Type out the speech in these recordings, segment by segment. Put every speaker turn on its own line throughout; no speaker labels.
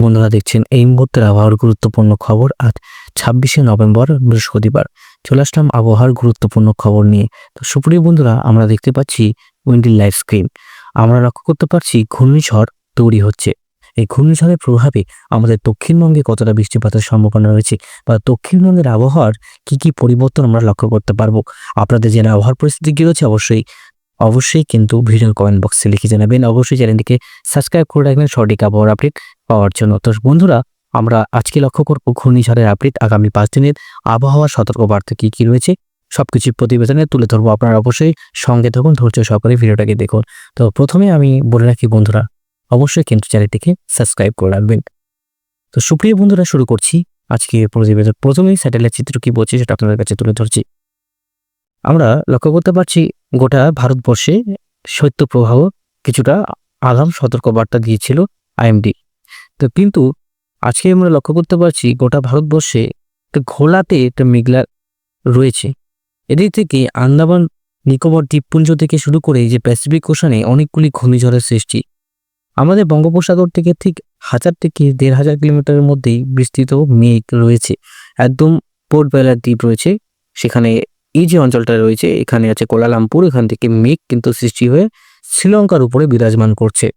বন্ধুরা দেখছেন এই মুহূর্তের আবহাওয়ার গুরুত্বপূর্ণ খবর আজ ছাব্বিশে নভেম্বর, বৃহস্পতিবার। চলে আসলাম আবহাওয়ার গুরুত্বপূর্ণ খবর নিয়ে। তো সুপ্রিয় বন্ধুরা, আমরা দেখতে পাচ্ছি উইন্ডিল লাইভ স্ক্রিন। আমরা লক্ষ্য করতে পারছি ঘূর্ণিঝড় তৈরি হচ্ছে। এই ঘূর্ণিঝড়ের প্রভাবে আমাদের দক্ষিণবঙ্গে কতটা বৃষ্টিপাতের সম্ভাবনা রয়েছে বা দক্ষিণবঙ্গের আবহাওয়ার কি কি পরিবর্তন আমরা লক্ষ্য করতে পারব? আপনাদের জেনে আবহাওয়ার পরিস্থিতি কি রয়েছে? অবশ্যই অবশ্যই কিন্তু ভিডিও কমেন্ট বক্সে লিখে জানাবেন। অবশ্যই চ্যানেলটিকে সাবস্ক্রাইব করে রাখবেন। সঠিক আবহাওয়ার আপডেট পাওয়ার জন্য। তো বন্ধুরা, আমরা আজকে লক্ষ্য করব ঘূর্ণিঝড়ের আপডেট আগামী পাঁচ দিনের আবহাওয়ার সতর্কবার্তা কী কী রয়েছে? সব সবকিছু প্রতিবেদনে তুলে ধরবো। আপনারা অবশ্যই সঙ্গে থাকুন, ধৈর্য সহকারে ভিডিওটাকে দেখুন। তো প্রথমে আমি বলে রাখি বন্ধুরা, অবশ্যই কিন্তু চ্যানেলটিকে সাবস্ক্রাইব করে রাখবেন। তো সুপ্রিয় বন্ধুরা, শুরু করছি আজকে প্রতিবেদন। প্রথমেই স্যাটেলাইট চিত্র কী বলছে সেটা আপনাদের কাছে তুলে ধরছি। আমরা লক্ষ্য করতে পারছি গোটা ভারতবর্ষে শৈত্য প্রবাহ কিছুটা আগাম সতর্কবার্তা দিয়েছিল আইএমডি। তো কিন্তু আজকে আমরা লক্ষ্য করতে পারছি গোটা ভারতবর্ষে একটা ঘোলাতে একটা মেঘলা রয়েছে। এদিক থেকে আন্দামান, নিকোবর দ্বীপপুঞ্জ থেকে শুরু করে যে প্যাসিফিক ওশানে অনেকগুলি ঘূর্ণিঝড়ের সৃষ্টি। আমাদের বঙ্গোপসাগর থেকে ঠিক হাজার থেকে দেড় হাজার কিলোমিটারের মধ্যেই বিস্তৃত মেঘ রয়েছে। একদম পোর্ট বেলার দ্বীপ রয়েছে, সেখানে এই যে অঞ্চলটা রয়েছে, এখানে আছে কোলালামপুর, এখান থেকে মেঘ কিন্তু সৃষ্টি হয়ে শ্রীলঙ্কার উপরে বিরাজমান করছে।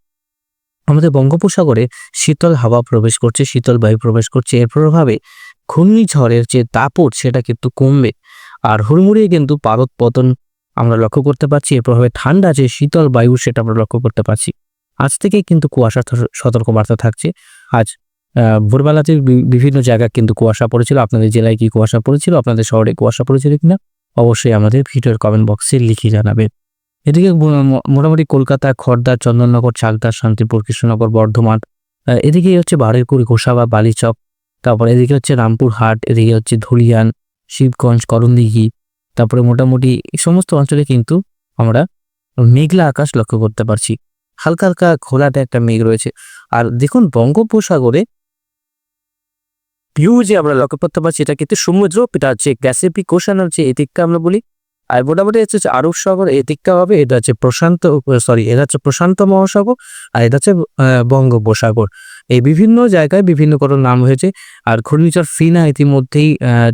আমাদের বঙ্গোপসাগরে শীতল হাওয়া প্রবেশ করছে, শীতল বায়ু প্রবেশ করছে। এর প্রভাবে ঘূর্ণিঝড়ের যে দাপট, সেটা কিন্তু কমবে। আর হুড়মুড়িয়ে কিন্তু পারদ পতন আমরা লক্ষ্য করতে পারছি। এর প্রভাবে ঠান্ডা যে শীতল বায়ু, সেটা আমরা লক্ষ্য করতে পারছি। আজ থেকে কিন্তু কুয়াশার থ- সতর্কবার্তা থাকছে। আজ ভোরবেলাতে বিভিন্ন জায়গায় কিন্তু কুয়াশা পড়েছিল। আপনাদের জেলায় কি কুয়াশা পড়েছিল? আপনাদের শহরে কুয়াশা পড়েছিল কিনা? অবশ্যই আমাদের ভিডিওর কমেন্ট বক্সে লিখে জানাবেন। এদিকে মোটামুটি কলকাতা খড়দা চন্দননগর চাকদা শান্তিপুর, কৃষ্ণনগর, বর্ধমান এদিকে হচ্ছে বারুইপুর, গোসাবা, বালিচক, তারপর এদিকে হচ্ছে রামপুরহাট, এদিকে হচ্ছে ধুলিয়ান, শিবগঞ্জ, করণদিঘি, তারপরে মোটামুটি এই সমস্ত অঞ্চলে কিন্তু আমরা মেঘলা আকাশ লক্ষ্য করতে পারছি। হালকা হালকা ঘোলাটে একটা মেঘ রয়েছে। আর দেখুন বঙ্গোপসাগরে ভিউ যে আমরা লক্ষ্য করতে পারছি, এটা কিন্তু সমুদ্র, এটা হচ্ছে গ্যাসেপিক ওশান হচ্ছে এদিকটা আমরা বলি। আর মোটামুটি হচ্ছে আরব সাগর এদিকটা হবে, এটা হচ্ছে প্রশান্ত সরি এটা হচ্ছে প্রশান্ত মহাসাগর, আর এটা হচ্ছে বঙ্গোপসাগর। এই বিভিন্ন জায়গায় বিভিন্ন কোনো নাম হয়েছে, আর ঘূর্ণিঝড় ফিনা ইতিমধ্যেই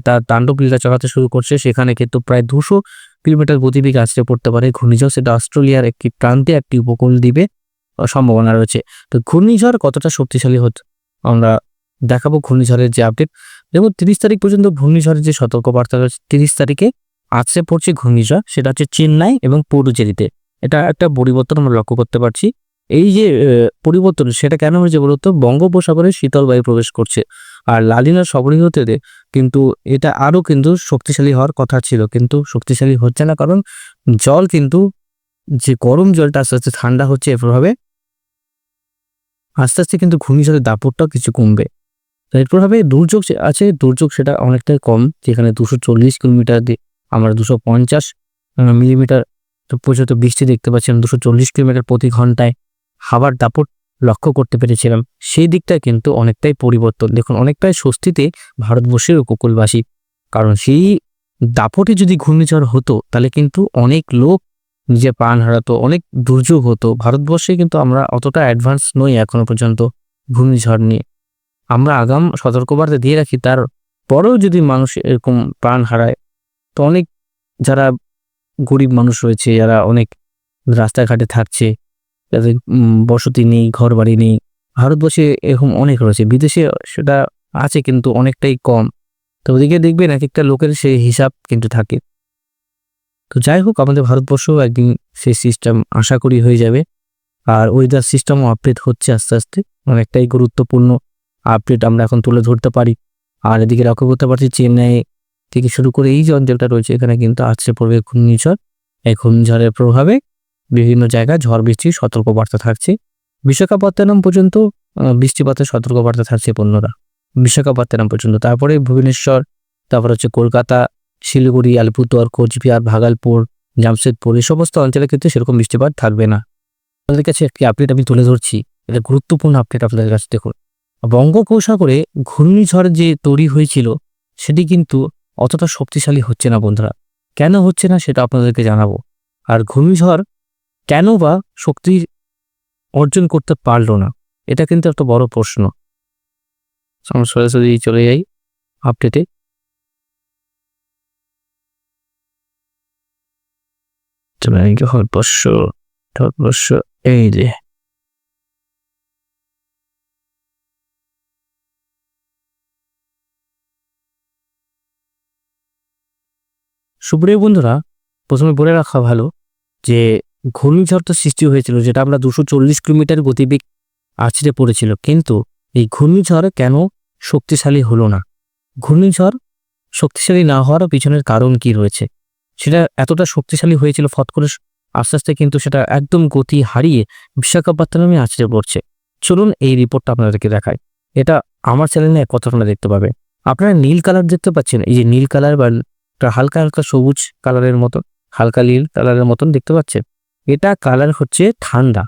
তার তাণ্ডব লীলা চালাতে শুরু করছে। সেখানে কিন্তু প্রায় দুশো কিলোমিটার গতিবেগ আসতে পড়তে পারে ঘূর্ণিঝড়। সেটা অস্ট্রেলিয়ার একটি প্রান্তে একটি উপকূল দ্বীপে সম্ভাবনা রয়েছে। তো ঘূর্ণিঝড় কতটা শক্তিশালী হচ্ছে আমরা দেখাবো ঘূর্ণিঝড়ের যে আপডেট যেমন তিরিশ তারিখ পর্যন্ত ঘূর্ণিঝড়ের যে সতর্কবার্তা রয়েছে, তিরিশ তারিখে আছড়ে পড়ছে ঘূর্ণিঝড়, সেটা হচ্ছে চেন্নাই এবং পুডুচেরিতে। এটা একটা পরিবর্তন আমরা লক্ষ্য করতে পারছি। এই যে পরিবর্তন, সেটা কেন হয়েছে বলতো বঙ্গোপসাগরে শীতল বায়ু প্রবেশ করছে। আর লালিনার সবরিহতে কিন্তু এটা আরও কিন্তু শক্তিশালী হওয়ার কথা ছিল, কিন্তু শক্তিশালী হচ্ছে না, কারণ জল কিন্তু, যে গরম জলটা আস্তে আস্তে ঠান্ডা হচ্ছে এর প্রভাবে আস্তে আস্তে কিন্তু ঘূর্ণিঝড়ের দাপটটাও কিছু কমবে। তো এর প্রভাবে দুর্যোগ আছে, দুর্যোগ সেটা অনেকটাই কম, যেখানে দুশো চল্লিশ কিলোমিটার দিয়ে আমরা দুশো পঞ্চাশ মিলিমিটার পর্যন্ত বৃষ্টি দেখতে পাচ্ছিলাম, দুশো চল্লিশ কিলোমিটার প্রতি ঘন্টায় হাওয়ার দাপট লক্ষ্য করতে পেরেছিলাম। সেই দিকটা কিন্তু অনেকটাই পরিবর্তন। দেখুন, অনেকটাই স্বস্তিতে ভারতবর্ষের উপকূলবাসী। কারণ সেই দাপটে যদি ঘূর্ণিঝড় হতো, তাহলে কিন্তু অনেক লোক নিজে প্রাণ হারাতো, অনেক দুর্যোগ হতো। ভারতবর্ষে কিন্তু আমরা অতটা অ্যাডভান্স নই এখনও পর্যন্ত ঘূর্ণিঝড় নিয়ে। আমরা আগাম সতর্কবার্তা দিয়ে রাখি। তার পরেও যদি মানুষ এরকম প্রাণ হারায় তো অনেক যারা গরিব মানুষ রয়েছে যারা অনেক রাস্তাঘাটে থাকছে উম, বসতি নেই ঘর বাড়ি নেই ভারতবর্ষে এরকম অনেক রয়েছে। বিদেশে সেটা আছে কিন্তু অনেকটাই কম। তো ওদিকে দেখবেন এক একটা লোকের সেই হিসাব কিন্তু থাকে। তো যাই হোক আমাদের ভারতবর্ষও একদিন সেই সিস্টেম আশা করি হয়ে যাবে। আর ওয়েদার সিস্টেমও আপডেট হচ্ছে আস্তে আস্তে। অনেকটাই গুরুত্বপূর্ণ। আপডেট আমরা এখন তুলে ধরতে পারি। আর এদিকে লক্ষ্য করতে পারছি চেন্নাই থেকে শুরু করে এই যে অঞ্চলটা রয়েছে, এখানে কিন্তু আসছে পড়বে ঘূর্ণিঝড়। এই ঘূর্ণিঝড়ের প্রভাবে বিভিন্ন জায়গায় ঝড় বৃষ্টির সতর্কবার্তা থাকছে। বিশাখাপত্তনম পর্যন্ত বৃষ্টিপাতের সতর্কবার্তা থাকছে পণ্যরা বিশাখাপত্তনম পর্যন্ত। তারপরে ভুবনেশ্বর, তারপর হচ্ছে কলকাতা, শিলিগুড়ি, আলিপুরদুয়ার, কোচবিহার, ভাগলপুর, জামশেদপুর, এই সমস্ত অঞ্চলে কিন্তু সেরকম বৃষ্টিপাত থাকবে না। আপনাদের কাছে একটি আপডেট আমি তুলে ধরছি। এটা গুরুত্বপূর্ণ আপডেট আপনাদের কাছে দেখুন। বঙ্গোপসাগরে ঘূর্ণিঝড় যে তৈরি হয়েছিল, সেটি কিন্তু অতটা শক্তিশালী হচ্ছে না বন্ধুরা। কেন হচ্ছে না সেটা আপনাদেরকে জানাব। আর ঘূর্ণিঝড় কেন বা শক্তি অর্জন করতে পারল না, এটা কিন্তু একটা বড় প্রশ্ন। সরাসরি চলে যাই আপডেটে ভারতবর্ষ ভারতবর্ষ এই যে। সুপ্রিয় বন্ধুরা, প্রথমে বলে রাখা ভালো যে, ঘূর্ণিঝড় তো সৃষ্টি হয়েছিল, যেটা আমরা দুশো চল্লিশ কিলোমিটার গতিবেগ আছড়ে পড়েছিল, কিন্তু এই ঘূর্ণিঝড় কেন শক্তিশালী হলো না? ঘূর্ণিঝড় শক্তিশালী না হওয়ার পিছনের কারণ কি রয়েছে? সেটা এতটা শক্তিশালী হয়েছিল, ফট করে আস্তে আস্তে কিন্তু সেটা একদম গতি হারিয়ে বিশাখাপত্তনমে আছড়ে পড়ছে। চলুন এই রিপোর্টটা আপনাদেরকে দেখায় এটা আমার চ্যানেলে কত আপনারা দেখতে পাবেন। আপনারা নীল কালার দেখতে পাচ্ছেন, এই যে নীল কালার বা একটা হালকা হালকা সবুজ কালারের মতন, হালকা নীল কালারের মতন দেখতে পাচ্ছেন এটা কালার হচ্ছে ঠান্ডা।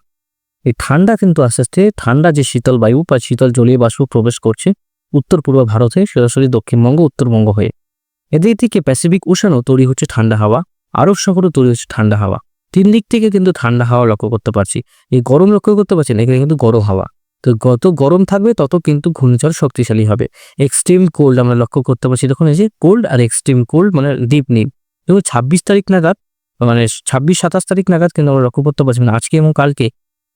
এই ঠান্ডা কিন্তু আস্তে আস্তে ঠান্ডা যে শীতল বায়ু বা শীতল জলীয় বাষ্প প্রবেশ করছে উত্তর পূর্ব ভারতে, সরাসরি দক্ষিণবঙ্গ উত্তরবঙ্গ হয়ে। এদিক থেকে প্যাসিফিক ওশানও তৈরি হচ্ছে ঠান্ডা হাওয়া, আরব সাগরও তৈরি হচ্ছে ঠান্ডা হাওয়া। তিন দিক থেকে কিন্তু ঠান্ডা হাওয়া লক্ষ্য করতে পারছি। এই গরম লক্ষ্য করতে পারছি না, এখানে কিন্তু গরম হাওয়া। তো যত গরম থাকবে, তত কিন্তু ঘূর্ণিঝড় শক্তিশালী হবে। এক্সট্রিম কোল্ড আমরা লক্ষ্য করতে পারছি, দেখুন এই যে কোল্ড আর এক্সট্রিম কোল্ড মানে ডিপ নীল এবং ছাব্বিশ তারিখ নাগাদ মানে ছাব্বিশ, সাতাশ তারিখ নাগাদ কিন্তু আমরা লক্ষ্য করতে পারছি মানে আজকে এবং কালকে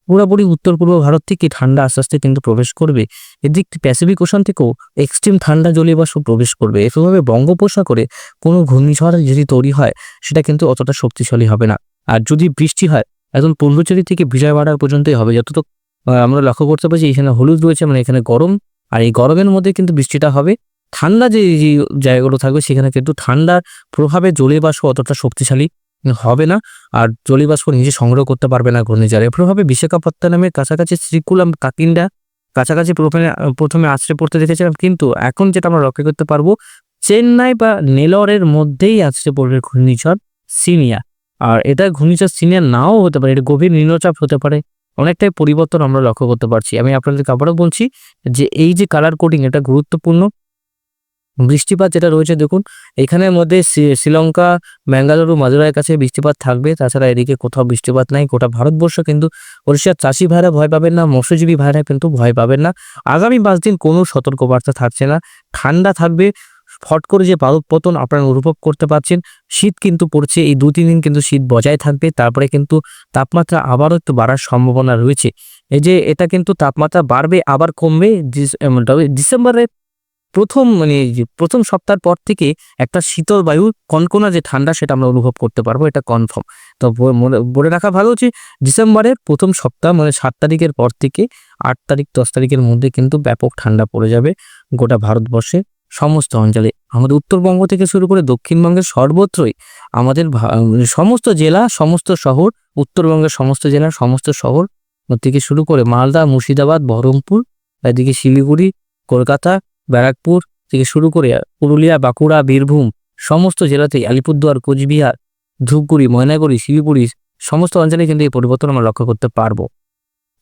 পুরোপুরি উত্তর পূর্ব ভারত থেকে ঠান্ডা আস্তে আস্তে কিন্তু প্রবেশ করবে। এদিক প্যাসিফিক ওশান থেকেও এক্সট্রিম ঠান্ডা জলীয় বাষ্প প্রবেশ করবে। এভাবে বঙ্গোপসাগরে কোনো ঘূর্ণিঝড় যদি তৈরি হয়, সেটা কিন্তু অতটা শক্তিশালী হবে না। আর যদি বৃষ্টি হয়, একদম পূর্বচেরি থেকে বিজয়বাড়া পর্যন্তই হবে, যতটুকু আমরা লক্ষ্য করতে পারছি এখানে হলুদ রয়েছে মানে এখানে গরম। আর এই গরমের মধ্যে কিন্তু বৃষ্টিটা হবে। ঠান্ডা যে জায়গাগুলো থাকবে, সেখানে কিন্তু ঠান্ডার প্রভাবে জলীয় বাষ্প অতটা শক্তিশালী হবে না। আর জলীয় বাষ্প নিজে সংগ্রহ করতে পারবে না ঘূর্ণিঝড়ের প্রভাবে বিশাখাপত্তনমের কাছাকাছি শ্রীকুলাম, কাকিন্ডা, কাছাকাছি প্রথমে প্রথমে আছড়ে পড়তে দেখেছিলাম। কিন্তু এখন যেটা আমরা লক্ষ্য করতে পারব, চেন্নাই বা নেলরের মধ্যেই আছড়ে পড়বে ঘূর্ণিঝড় সিনিয়া। আর এটা ঘূর্ণিঝড় সিনিয়া নাও হতে পারে, এটা গভীর নিম্নচাপ হতে পারে। অনেকটাই পরিবর্তন আমরা লক্ষ্য করতে পারছি। আমি আপনাদেরকে আবারও বলছি যে এই যে কালার কোডিং এটা গুরুত্বপূর্ণ। বৃষ্টিপাত যেটা রয়েছে দেখুন, এখানের মধ্যে শ্রীলঙ্কা ব্যাঙ্গালুরু মাদুরাইয়ের কাছে বৃষ্টিপাত থাকবে। তাছাড়া এদিকে কোথাও বৃষ্টিপাত নাই, গোটা ভারতবর্ষ কিন্তু ওড়িশার চাষি ভাইরা ভয় পাবেন না, মৎস্যজীবী ভাইরা কিন্তু ভয় পাবেন না। আগামী পাঁচ দিন কোনো সতর্কবার্তা থাকছে না। ঠান্ডা থাকবে ফট করে যে পারদ পতন আপনারা অনুভব করতে পারছেন, শীত কিন্তু পড়ছে, এই দু তিন দিন কিন্তু শীত বজায় থাকবে, তারপরে কিন্তু তাপমাত্রা আবারও একটু বাড়ার সম্ভাবনা রয়েছে। এই যে এটা কিন্তু তাপমাত্রা বাড়বে, আবার কমবে ডিসেম্বরের প্রথম মানে প্রথম সপ্তাহের পর থেকে একটা শীতল বায়ু, কনকনা যে ঠান্ডা সেটা আমরা অনুভব করতে পারব, এটা কনফার্ম। তো বলে রাখা ভালো যে ডিসেম্বরের প্রথম সপ্তাহ মানে সাত তারিখের পর থেকে আট তারিখ, দশ তারিখের মধ্যে কিন্তু ব্যাপক ঠান্ডা পড়ে যাবে গোটা ভারতবর্ষে। সমস্ত অঞ্চলে। আমাদের উত্তরবঙ্গ থেকে শুরু করে দক্ষিণবঙ্গের সর্বত্রই আমাদের সমস্ত জেলা, সমস্ত শহর, উত্তরবঙ্গের সমস্ত জেলা, সমস্ত শহর থেকে শুরু করে মালদা, মুর্শিদাবাদ, বহরমপুর, এদিকে শিলিগুড়ি, কলকাতা, ব্যারাকপুর থেকে শুরু করে পুরুলিয়া, বাঁকুড়া, বীরভূম সমস্ত জেলাতেই আলিপুরদুয়ার, কোচবিহার, ধূপগুড়ি, ময়নাগুড়ি, শিলিগুড়ি সমস্ত অঞ্চলে কিন্তু এই পরিবর্তন আমরা লক্ষ্য করতে পারব।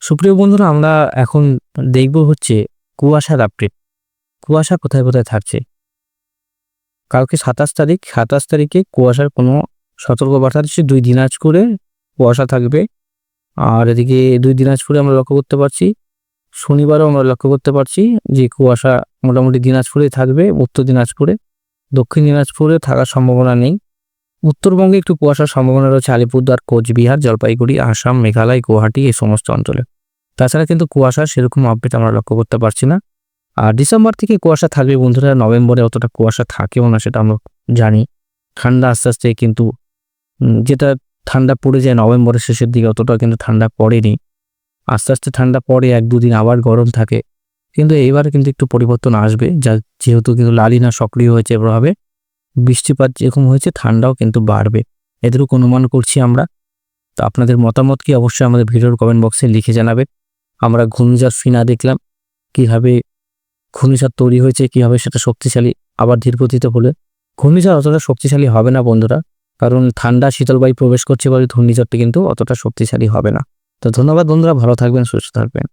সুপ্রিয় বন্ধুরা, আমরা এখন দেখব হচ্ছে কুয়াশার আপডেট কুয়াশা কোথায় কোথায় থাকছে? কালকে সাতাশ তারিখ, সাতাশ তারিখে কুয়াশার কোনো সতর্কবার্তা দিচ্ছে দুই দিনাজপুরে কুয়াশা থাকবে। আর এদিকে দুই দিনাজপুরে আমরা লক্ষ্য করতে পারছি, শনিবারও আমরা লক্ষ্য করতে পারছি যে কুয়াশা মোটামুটি দিনাজপুরে থাকবে, উত্তর দিনাজপুরে। দক্ষিণ দিনাজপুরে থাকার সম্ভাবনা নেই। উত্তরবঙ্গে একটু কুয়াশার সম্ভাবনা রয়েছে, আলিপুরদুয়ার, কোচবিহার, জলপাইগুড়ি, আসাম, মেঘালয়, গুয়াহাটি এই সমস্ত অঞ্চলে। তাছাড়া কিন্তু কুয়াশা সেরকম আপডেট আমরা লক্ষ্য করতে পারছি না। আর ডিসেম্বর থেকে কুয়াশা থাকবে বন্ধুরা। নভেম্বরে অতটা কুয়াশা থাকেও না, সেটা আমরা জানি। ঠান্ডা আস্তে আস্তে কিন্তু যেটা ঠান্ডা পড়ে যায় নভেম্বরের শেষের দিকে অতটা কিন্তু ঠান্ডা পড়েনি। আস্তে আস্তে ঠান্ডা পড়ে, এক দুদিন আবার গরম থাকে। কিন্তু এইবার কিন্তু একটু পরিবর্তন আসবে, যা যেহেতু কিন্তু লালিনা সক্রিয় হয়েছে এভাবে। বৃষ্টিপাত যেরকম হয়েছে, ঠান্ডাও কিন্তু বাড়বে। এদেরও অনুমান করছি আমরা। তো আপনাদের মতামত কি? অবশ্যই আমাদের ভিডিওর কমেন্ট বক্সে লিখে জানাবে। আমরা ঘূর্ণিঝড় ফিনা দেখলাম, কীভাবে ঘূর্ণিঝড় তৈরি হয়েছে, কীভাবে সেটা শক্তিশালী আবার ধীরগতিতে হলে? ঘূর্ণিঝড় অতটা শক্তিশালী হবে না বন্ধুরা, কারণ ঠান্ডা শীতল বায়ু প্রবেশ করছে বলে ঘূর্ণিঝড়টি কিন্তু অতটা শক্তিশালী হবে না। তো ধন্যবাদ বন্ধুরা, ভালো থাকবেন, সুস্থ থাকবেন।